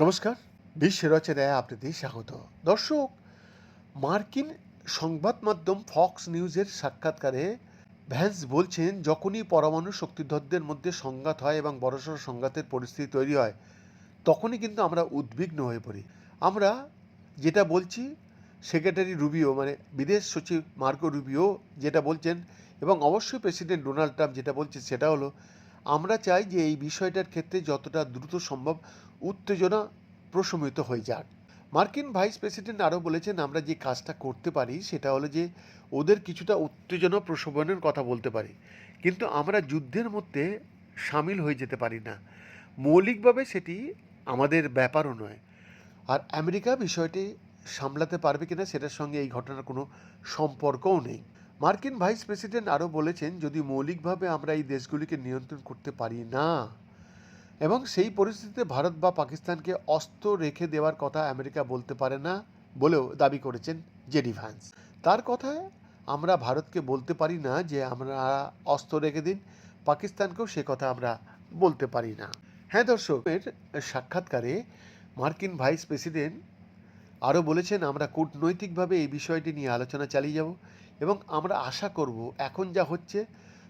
নমস্কার, বিশ্ব রচনায় আপনাদের স্বাগত। দর্শক, মার্কিন সংবাদ মাধ্যম ফক্স নিউজের সাক্ষাৎকারে ভ্যান্স বলছেন, যখনই পরমাণু শক্তিধরদের মধ্যে সংঘাত হয় এবং বড়সড় সংঘাতের পরিস্থিতি তৈরি হয়, তখনই কিন্তু আমরা উদ্বিগ্ন হয়ে পড়ি। আমরা যেটা বলছি সেক্রেটারি রুবিও মানে বিদেশ সচিব মার্কো রুবিও যেটা বলছেন এবং অবশ্যই প্রেসিডেন্ট ডোনাল্ড ট্রাম্প যেটা বলছে সেটা হলো, আমরা চাই যে এই বিষয়টার ক্ষেত্রে যতটা দ্রুত সম্ভব উত্তেজনা প্রশমিত হয়ে যাক। মার্কিন ভাইস প্রেসিডেন্ট আরও বলেছেন, আমরা যে কাজটা করতে পারি সেটা হলো যে ওদের কিছুটা উত্তেজনা প্রশমনের কথা বলতে পারি। কিন্তু আমরা যুদ্ধের মধ্যে সামিল হয়ে যেতে পারি না। মৌলিকভাবে সেটি আমাদের ব্যাপারও নয়। আর আমেরিকা বিষয়টি সামলাতে পারবে কিনা সেটার সঙ্গে এই ঘটনার কোনো সম্পর্কও নেই। মার্কিন ভাইস প্রেসিডেন্ট আরও বলেছেন, যদি মৌলিকভাবে আমরা এই দেশগুলিকে নিয়ন্ত্রণ করতে পারি না এবং সেই পরিস্থিতিতে ভারত বা পাকিস্তানকে অস্ত্র রেখে দেওয়ার কথা আমেরিকা বলতে পারে না, বলেও দাবি করেছেন জেডি ভ্যান্স তার কথায়, আমরা ভারতকে বলতে পারি না যে আমরা অস্ত্র রেখে দিন, পাকিস্তানকেও সে কথা আমরা বলতে পারি না। হ্যাঁ দর্শকের সাক্ষাৎকারে মার্কিন ভাইস প্রেসিডেন্ট আরও বলেছেন, আমরা কূটনৈতিকভাবে এই বিষয়টি নিয়ে আলোচনা চালিয়ে যাব এবং আমরা আশা করব এখন যা হচ্ছে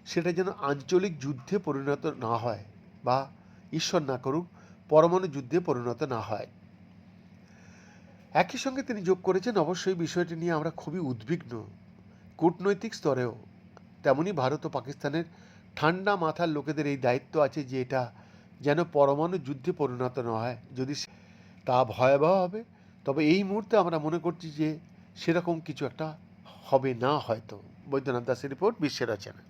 সেটা যেন আঞ্চলিক যুদ্ধে পরিণত না হয় বা ঈশ্বর না করুক, পরমাণু যুদ্ধে পরিণত না হয়। একই সঙ্গে তিনি যোগ করেছেন, অবশ্যই বিষয়টি নিয়ে আমরা খুবই উদ্বিগ্ন। কূটনৈতিক স্তরেও তেমনই ভারত ও পাকিস্তানের ঠান্ডা মাথার লোকেদের এই দায়িত্ব আছে যে এটা যেন পরমাণু যুদ্ধে পরিণত না হয়। যদি তা ভয়াবহ হবে। তবে এই মুহূর্তে আমরা মনে করছি যে সেরকম কিছু একটা হবে না হয়তো। বৈদ্যনাথ দাসের রিপোর্ট বিশ্বের রচনা